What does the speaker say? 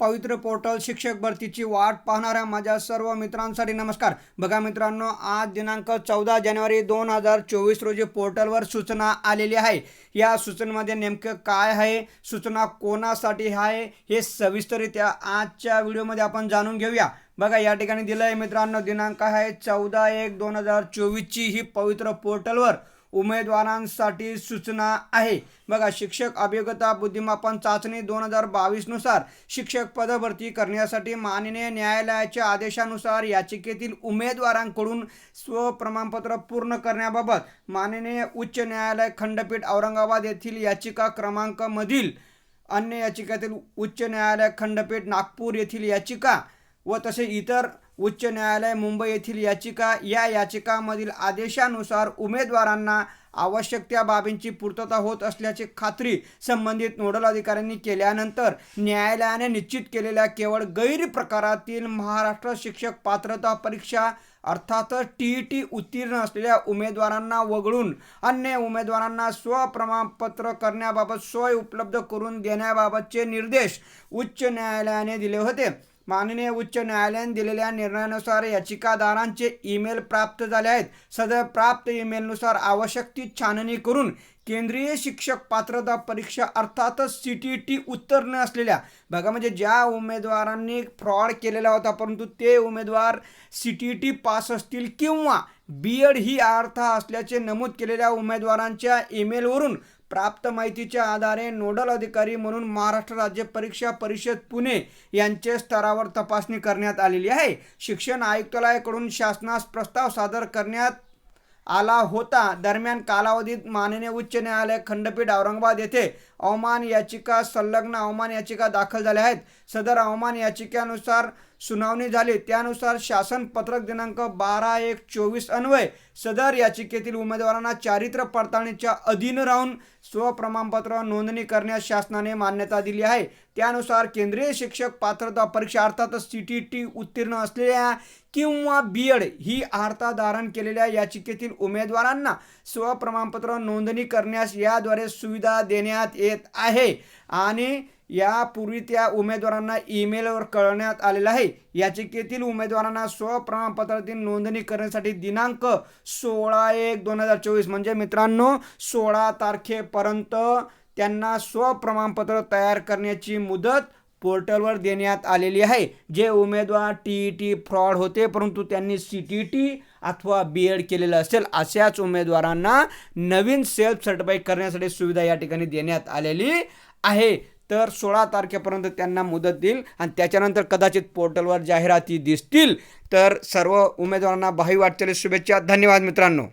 पवित्र पोर्टल शिक्षक भरतीची वाट पाहणाऱ्या माझ्या सर्व मित्रांसाठी नमस्कार. बघा मित्रांनो आज दिनांक चौदा जानेवारी दोन हजार चोवीस रोजी पोर्टलवर सूचना आलेली आहे. या सूचनेमध्ये नेमकं काय आहे? सूचना कोणासाठी आहे? हे सविस्तररित्या आजच्या व्हिडिओमध्ये आपण जाणून घेऊया. बघा या ठिकाणी दिलं आहे मित्रांनो दिनांक आहे चौदा एक दोन हजार चोवीसची ही पवित्र पोर्टलवर उमेदवारांसाठी सूचना आहे. बघा शिक्षक अभियोग्यता बुद्धिमापन चाचणी दोन हजार बावीसनुसार शिक्षक पदभरती करण्यासाठी माननीय न्यायालयाच्या आदेशानुसार याचिकेतील उमेदवारांकडून स्वप्रमाणपत्र पूर्ण करण्याबाबत माननीय उच्च न्यायालय खंडपीठ औरंगाबाद येथील याचिका क्रमांकमधील अन्य याचिकेतील उच्च न्यायालय खंडपीठ नागपूर येथील याचिका व तसे इतर उच्च न्यायालय मुंबई येथील याचिका या याचिकामधील आदेशानुसार उमेदवारांना आवश्यक त्या बाबींची पूर्तता होत असल्याची खात्री संबंधित नोडल अधिकाऱ्यांनी केल्यानंतर न्यायालयाने निश्चित केलेल्या केवळ गैरप्रकारातील महाराष्ट्र शिक्षक पात्रता परीक्षा अर्थातच टी ई टी उत्तीर्ण असलेल्या उमेदवारांना वगळून अन्य उमेदवारांना स्वप्रमाणपत्र करण्याबाबत सोय उपलब्ध करून देण्याबाबतचे निर्देश उच्च न्यायालयाने दिले होते. माननीय उच्च न्यायालयाने दिलेल्या निर्णयानुसार याचिकादारांचे ईमेल प्राप्त झाले आहेत. सदर प्राप्त ईमेलनुसार आवश्यक ती छाननी करून केंद्रीय शिक्षक पात्रता परीक्षा अर्थातच सी टी टी उत्तीर्ण असलेल्या बघा म्हणजे ज्या उमेदवारांनी फ्रॉड केलेला होता परंतु ते उमेदवार सी टी टी पास असतील किंवा बी एड ही अर्थ असल्याचे नमूद केलेल्या उमेदवारांच्या ईमेलवरून प्राप्त माहितीच्या आधारे नोडल अधिकारी म्हणून महाराष्ट्र राज्य परीक्षा परिषद पुणे यांचे स्तरावर तपासणी करण्यात आलेली आहे. शिक्षण आयुक्तालयाकडून शासनास प्रस्ताव सादर करण्यात आला होता. दरम्यान कालावधीत माननीय उच्च न्यायालय खंडपीठ औरंगाबाद येथे अवमान याचिका संलग्न अवमान याचिका दाखल झाल्या आहेत. सदर अवमान याचिकेनुसार सुनावणी झाली. त्यानुसार शासन पत्रक दिनांक बारा एक चोवीस अन्वय सदर याचिकेतील उमेदवारांना चारित्र्य पडताळणीच्या अधीन राहून स्वप्रमाणपत्र नोंदणी करण्यास शासनाने मान्यता दिली आहे. त्यानुसार केंद्रीय शिक्षक पात्रता परीक्षा अर्थातच सी टी टी उत्तीर्ण असलेल्या किंवा बी एड ही अर्हता धारण केलेल्या याचिकेतील उमेदवारांना स्वप्रमाणपत्र नोंदणी करण्यास याद्वारे सुविधा देण्यात येत आहे. आणि यापूर्वी त्या उमेदवारांना ईमेलवर कळवण्यात आलेलं आहे. याचिकेतील उमेदवारांना स्वप्रमाणपत्रातील नोंदणी करण्यासाठी दिनांक सोळा एक दोन हजार चोवीस म्हणजे मित्रांनो सोळा तारखेपर्यंत त्यांना स्वप्रमाणपत्र तयार करण्याची मुदत पोर्टलवर देण्यात आलेली आहे. जे उमेदवार टी ई टी फ्रॉड होते परंतु त्यांनी सी टी टी अथवा बी एड केलेलं असेल अशाच उमेदवारांना नवीन सेल्फ सर्टिफाय करण्यासाठी सुविधा या ठिकाणी देण्यात आलेली आहे. तर सोळा तारखेपर्यंत त्यांना मुदत देईल आणि त्याच्यानंतर कदाचित पोर्टलवर जाहिराती दिसतील. तर सर्व उमेदवारांना भावी वाटचाली शुभेच्छा. धन्यवाद मित्रांनो.